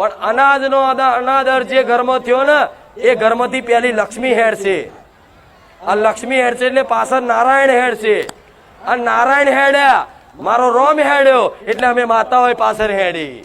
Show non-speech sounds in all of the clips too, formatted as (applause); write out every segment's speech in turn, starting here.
પણ અનાજનો અનાદર જે ઘરમાં થયો ને, એ ઘરમાંથી પેલી લક્ષ્મી હેડશે આ લક્ષ્મી હેડશે એટલે પાછળ નારાયણ હેડશે આ નારાયણ હેડ્યા મારો રોમ હેડ્યો, એટલે અમે માતા હોય પાછળ હેડી.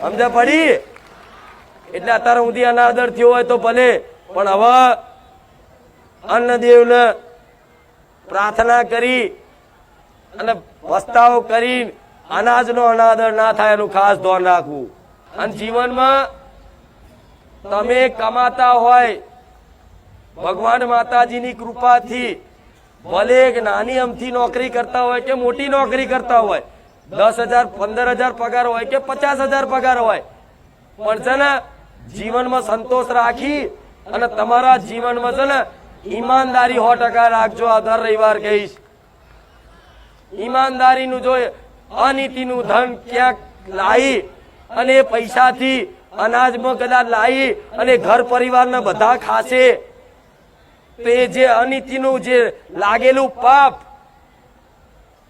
સમજા પડી? એટલે અત્યારે સુધી અનાદર થયો હોય તો ભલે, પણ હવે અન્નદેવને પ્રાર્થના કરી અને વસ્તાઓ કરી અનાજનો અનાદર ના થાય એનું ખાસ ધ્યાન રાખવું. અને જીવનમાં તમે કમાતા હોય, ભગવાન માતાજીની કૃપાથી, ભલે એક નાની અમથી નોકરી કરતા હોય કે મોટી નોકરી કરતા હોય, દસ હજાર, પંદર હજાર પગાર હોય કે પચાસ હજાર પગાર હોય, પણ છે ને, જીવનમાં સંતોષ રાખી અને તમારા જીવનમાં છે ને, ઈમાનદારી સો ટકા રાખજો આ દર રવિવાર કહીશ. ઈમાનદારીનું જો અનીતિનું ધન ક્યાંક લાવી અને એ પૈસાથી અનાજમાં કદાચ લાવી અને ઘર પરિવારના બધા ખાશે. તો એ જે અનીતિનું જે લાગેલું પાપ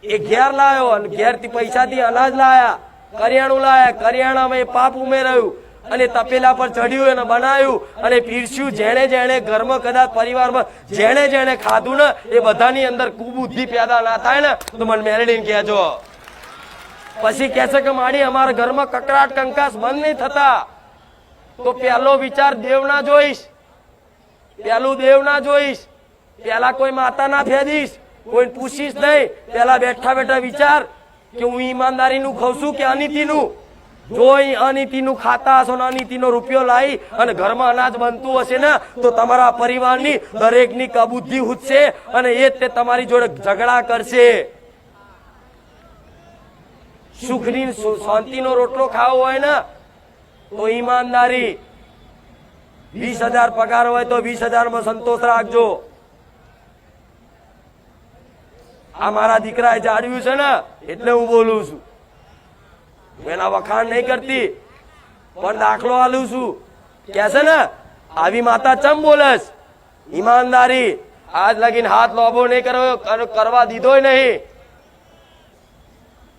એ ઘેર લાવ્યો અને ઘેરથી પૈસાથી અનાજ લાયા, કરિયાણું લાયા. કરિયાણામાં એ પાપ ઉમેરાયું અને તપેલા પર ચડ્યું અને બનાવ્યું અને પીરસ્યું. જેણે જેણે ઘરમાં કદાચ પરિવારમાં જેણે જેણે ખાધું ને એ બધાની અંદર કુબુદ્ધિ પેદા ના થાય ને, તો મને મેરેડીને કહેજો. પછી કહે છે કે માડી, અમારા ઘરમાં કકરાટ કંકાસ બંધ નહીં થતા. તો પહેલો વિચાર દેવના જોઈશ. પેલું દેવ ના જોઈશ. પેલા કોઈ માતા ના ફેદીશ કોઈ પૂછીશ નહીં. પેલા બેઠા બેઠા વિચાર કે હું ઈમાનદારીનું ખાઉં છું કે અનીતિનું? જોઈ અનિતિ અનીતિનું ખાતા હશો ને અનીતિનો રૂપિયો લાવી અને ઘરમાં અનાજ બનતું હશે ને, તો તમારા પરિવારની દરેકની કબુદ્ધિ ઉઠશે અને એ તે તમારી જોડે ઝઘડા કરશે. સુખની શાંતિનો રોટલો ખાવો હોય ને, તો ઈમાનદારી. વીસ હજાર પગાર હોય તો વીસ હજારમાં સંતોષ રાખજો. આ મારા દીકરાએ જાળવ્યું છે ને, એટલે હું બોલું છું. હું એના વખાણ નહીં કરતી, પણ દાખલો આલું છું. કે છે ને, આવી માતા ચમ બોલસ ઈમાનદારી. આજ લગીન હાથ લોભો નહીં કરવો કર- કરવા દીધો નહીં.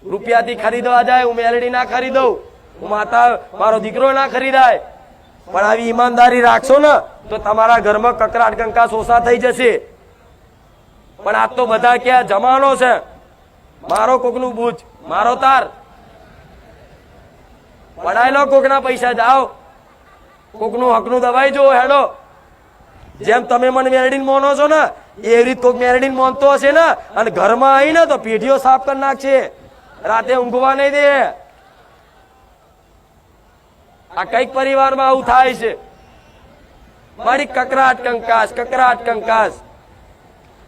રૂપિયાથી ખરીદવા જાય, હું મેલડી ના ખરીદઉં હું માતા, મારો દીકરો ના ખરીદાય. પણ આવી ઈમાનદારી રાખશો ને, તો તમારા ઘરમાં કકરાટ કંકા સોસા થઈ જશે. પણ આ તો બધા ક્યાં જમાનો છે. મારો કોકનું બૂજ મારો તાર. પડાયેલો કોકના પૈસા જાઓ. કોકનું હકનું દવાઈ જુઓ હેડો. જેમ તમે મને મેરડીન મોનો છો ને એ રીત કોક મેરડીન મોનતો હશે ને, અને ઘરમાં આવીને તો પેઢીઓ સાફ કરી નાખશે. રાતે ઊંઘવા નહીં દે. આ કંઈક પરિવારમાં આવું થાય છે. મારી કકરાટ કંકાસ કકરાટ કંકાસ.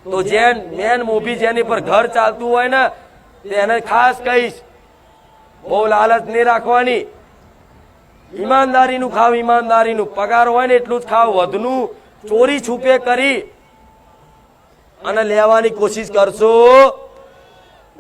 તો જેન, મેન મોભી જેની પર ઘર ચાલતું હોય ને તેને ખાસ કહીશ. બહુ લાલચ નહીં રાખવાની. ઈમાનદારીનું ખાવ, ઈમાનદારીનું. પગાર હોય ને એટલું જ ખાવ. વધનું ચોરી છુપે કરી. અને લેવાની કોશિશ કરશો.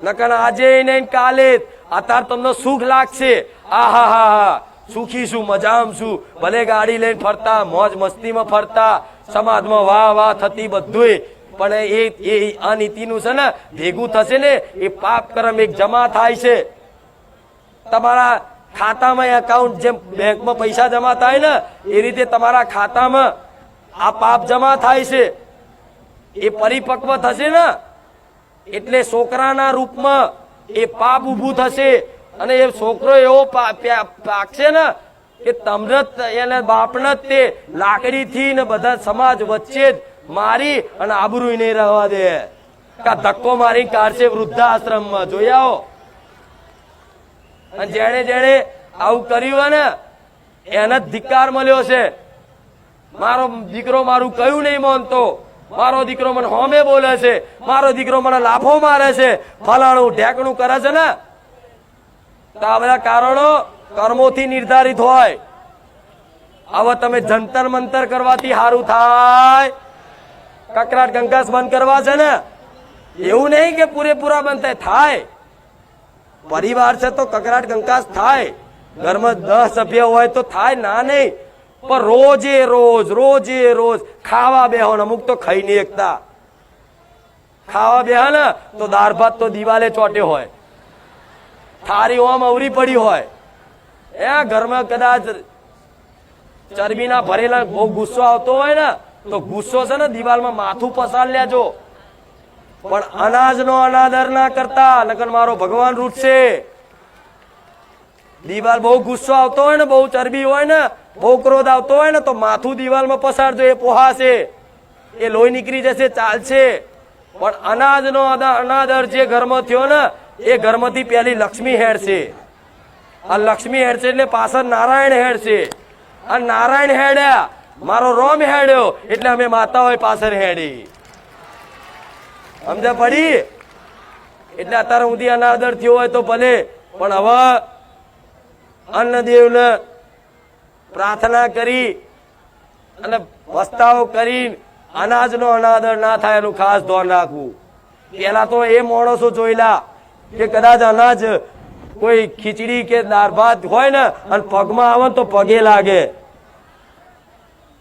નકર આજે નહીં કાલે. અત્યારે તમને સુખ લાગશે. આ હા હા. સુખી છું, મજામ છું. ભલે ગાડી લઈને ફરતા, મોજ મસ્તીમાં ફરતા, સમાજમાં વાહ વાહ થતી બધુંય. પણ એ એ અનિતિનું છે ને, ભેગું થશે ને, એ પાપ કરમ એક જમા થાય છે. તમારા ખાતામાં એકાઉન્ટ જેમ બેંકમાં પૈસા જમા થાય ને, એ રીતે તમારા ખાતામાં આ પાપ જમા થાય છે. એ પરિપક્વ થશે ને? એટલે છોકરાના રૂપમાં એ પાપ ઊભું થશે અને એ છોકરો એવો પાકશે ને કે તમને એને બાપને જ તે લાકડીથી ને બધા સમાજ વચ્ચે જ મારી અને આબરૂ નહીં રહેવા દે. કા ધક્કો મારી કાઢશે વૃદ્ધાશ્રમમાં, જોઈ આવો. અને જેણે જેણે આવું કર્યું ને, એને જ ધિક્કાર મળ્યો છે. મારો દીકરો મારું કયું નહીં માનતો. મારો દીકરો મને હોમે બોલે છે. મારો દીકરો મને લાફો મારે છે. ફલાણું ઢેકણું કરે છે ને? તો આ બધા કારણો કર્મોથી નિર્ધારિત હોય. હવે તમે જંતર મંતર કરવાથી સારું થાય. કકરાટ કંકાસ બંધ કરવા છે ને? એવું નહીં કે પૂરેપૂરા બંધ થાય. થાય. પરિવાર છે તો કકરાટ કંકાસ થાય. ઘરમાં દસ સભ્ય હોય તો થાય. ના નહીં. પણ રોજે રોજ રોજે રોજ ખાવા બેહો ને અમુક તો ખાઈ નહીં એકતા. ખાવા બેહો ને તો દાળ ભાત તો દિવાલે ચોટે હોય. થારી ઓમ અવરી પડી હોય. એ ઘરમાં કદાચ ચરબીના ભરેલા બહુ ગુસ્સો આવતો હોય ને, તો ગુસ્સો છે ને દિવાલમાં માથું પસાર લેજો. પણ અનાજનો અનાદર ના કરતા લગન મારો ભગવાન રૂટશે. દિવાલ બહુ ગુસ્સો આવતો હોય ને, બહુ ચરબી હોય ને, બહુ ક્રોધ આવતો હોય ને, તો માથું દિવાલમાં પસારજો, એ પોહાશે એ લોહી નીકળી જશે, ચાલશે. પણ અનાજનો અનાદર જે ઘરમાં થયો ને, એ ઘરમાંથી પહેલી લક્ષ્મી હેડશે આ લક્ષ્મી હેડશે એટલે પાછળ નારાયણ હેડશે આ નારાયણ હેડ્યા મારો રોમ હેડ્યો, એટલે અમે માતા હોય પાછળ હેડી. સમજ પડી? એટલે અત્યારે સુધી અનાદર થયો હોય તો ભલે, પણ હવે અન્નદેવને પ્રાર્થના કરી અને વસ્તાઓ કરી અનાજનો અનાદર ના થાય એનું ખાસ ધ્યાન રાખવું. પેલા તો એ માણસો જોયેલા કે કદાચ અનાજ કોઈ ખીચડી કે દાળ ભાત હોય ને અને પગમાં આવે તો પગે લાગે.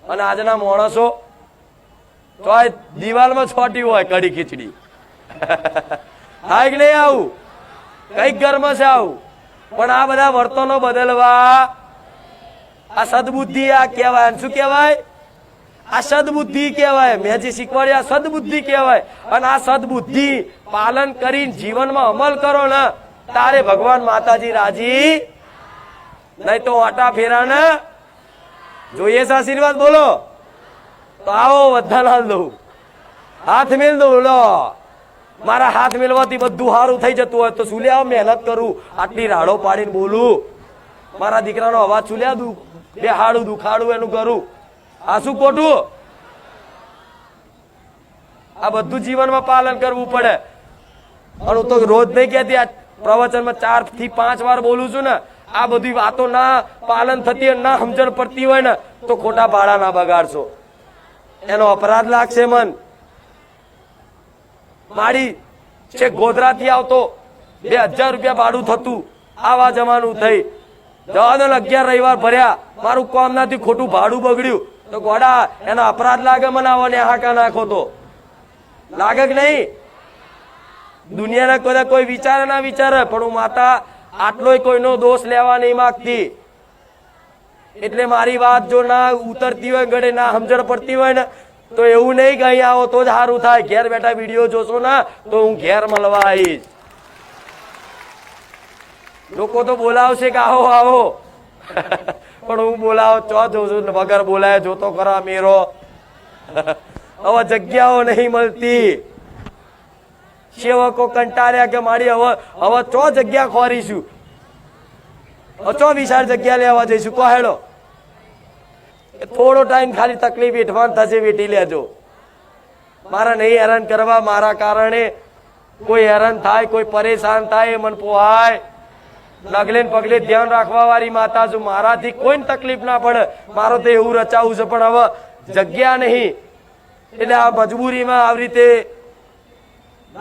અને આજના માણસો તોય દિવાલમાં છોટી હોય કઢી ખીચડી. (laughs) હા કે નહીં આવું? કંઈક ઘરમાં છે આવું? પણ આ બધા વર્તનો બદલવા આ સદબુદ્ધિ આ કહેવાય. શું કહેવાય? આ સદબુદ્ધિ કહેવાય. મેં જે શીખવાડી આ સદબુદ્ધિ કહેવાય. અને આ સદબુદ્ધિ પાલન કરીને જીવનમાં અમલ કરો ને, તારે ભગવાન માતાજી રાજી નહીં તો આટા ફેરા ને. જોઈએ આશીર્વાદ બોલો? તો આવો ના દઉં હાથ મેલ દઉં લો મારા હાથ મેળવાથી બધું સારું થઈ જતું હોય તો શું લેવા મહેનત કરું. આટલી રાડો પાડીને બોલું. મારા દીકરાનો અવાજ ચૂલ્યા દઉં. બે હાડું દુખાડું એનું કરું. આ શું ખોટું? આ બધું જીવનમાં પાલન કરવું પડે. અને હું તો રોજ નહીં કહેતી, આ પ્રવચનમાં ચારથી પાંચ વાર બોલું છું ને, આ બધી વાતો ના પાલન થતી હોય ના સમજણ પડતી હોય ને, તો ખોટા ભાડા ના બગાડશો. એનો અપરાધ લાગશે મન. મારી છે ગોધરાથી આવતો બે હજાર રૂપિયા ભાડું થતું આવા જવાનું થઈ. જવાનો અગિયાર રવિવાર ભર્યા, મારું કોમ નથી ખોટું ભાડું બગડ્યું. તો ગોડા, એનો અપરાધ લાગે મને આવો હાકા નાખો તો. લાગે કે નહીં? દુનિયાના કોઈ કોઈ વિચારે ના વિચારે, પણ હું માતા આટલોય કોઈનો દોષ લેવા નહીં માંગતી. એટલે મારી વાત જો ના ઉતરતી હોય, ગળે ના સમજણ પડતી હોય ને તો એવું નહીં કે અહીંયા આવો તો જ સારું થાય. ઘેર બેઠા વીડિયો જોશો ને તો હું ઘેર મળવા આવીશ. લોકો તો બોલાવશે કે આવો આવો. (laughs) પણ હું બોલાવો, ચો જોઉં છું વગર બોલાય, જોતો ખરા મેરો. (laughs) હવે જગ્યાઓ નહીં મળતી. સેવકો કંટાળ્યા કે મારી હવે હવે ચો જગ્યા ખોરીશું? ચો વિશાળ જગ્યા લેવા જઈશું? કો હેડો. થોડો ટાઈમ ખાલી તકલીફ વેઠવાન થશે, વેઠી લેજો. મારા નહીં હેરાન કરવા, મારા કારણે કોઈ હેરાન થાય, કોઈ પરેશાન થાય મન પોહાય. નગલે પગલે ધ્યાન રાખવા વાળી માતા છું. મારાથી કોઈ તકલીફ ના પડે. મારો તો એવું રચાવું છે, પણ હવે જગ્યા નહીં. એટલે આ મજબૂરીમાં આવી રીતે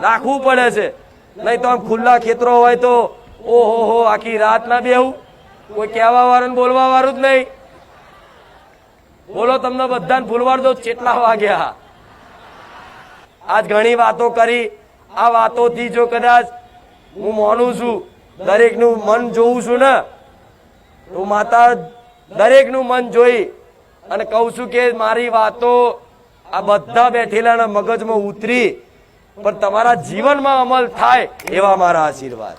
રાખવું પડે છે. નહીં તો આમ ખુલ્લા ખેતરો હોય તો ઓહો હો આખી રાત ના બેવું કોઈ કહેવા વાળું બોલવા વાળું જ નહીં. બોલો તમને બધાને ભૂલવાડ દો કેટલા વાગ્યા. આજ ઘણી વાતો કરી. આ વાતોથી જો કદાચ હું માનું છું, દરેકનું મન જોઉં છું ને, તો માતા દરેકનું મન જોઈ અને કહું છું કે મારી વાતો આ બધા બેઠેલાના મગજમાં ઉતરી, પણ તમારા જીવનમાં અમલ થાય એવા મારા આશીર્વાદ.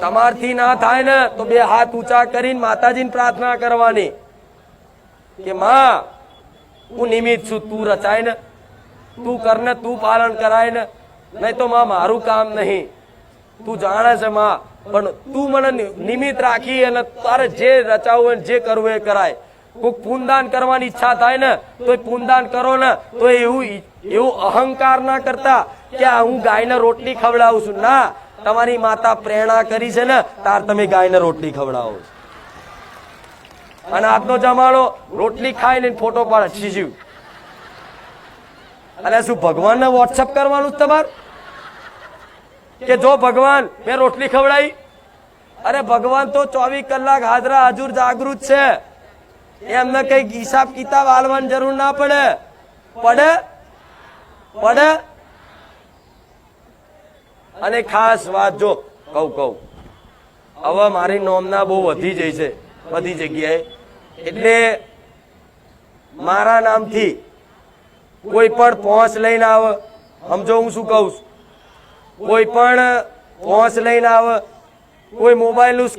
તમારથી ના થાય ને, તો બે હાથ ઊંચા કરીને માતાજીને પ્રાર્થના કરવાની કે, માં, હું નિમિત્ત છું, તું રચાય ને, તું કર ને, તું પાલન કરાય ને, નહીં તો માં મારું કામ નહીં. તું જાણે છે, માં, પણ તું મને નિ- નિમિત્ત રાખી અને તારે જે રચાવું હોય જે કરવું એ કરાય. કોઈક પૂનદાન કરવાની ઈચ્છા થાય ને તો પૂનદાન કરો ને તો એવું એવું અહંકાર ના કરતા કે હું ગાયને રોટલી ખવડાવું છું. ના તમારી માતા પ્રેરણા કરી છે ને, તાર તમે ગાયને રોટલી ખવડાવો અને આજનો જમાડો રોટલી ખાઈને ફોટો પાડે શીશુ અને શું, ભગવાનને વોટ્સઅપ કરવાનું તમારે? કે જો ભગવાન, મેં રોટલી ખવડાવી અરે ભગવાન તો ચોવીસ કલાક હાજરા હજુર જાગૃત છે. એમને કઈ હિસાબ કિતાબ આલવાની જરૂર ના પડે. પડે? પડે? અને ખાસ વાત જો, કહું કહું. હવે મારી નોમના બહુ વધી જઈ છે બધી જગ્યાએ. એટલે મારા નામથી કોઈ પણ પહોંચ લઈને આવે, સમજો હું શું કહું છું. કોઈ પણ પહોંચ લઈને આવે, કોઈ મોબાઈલનું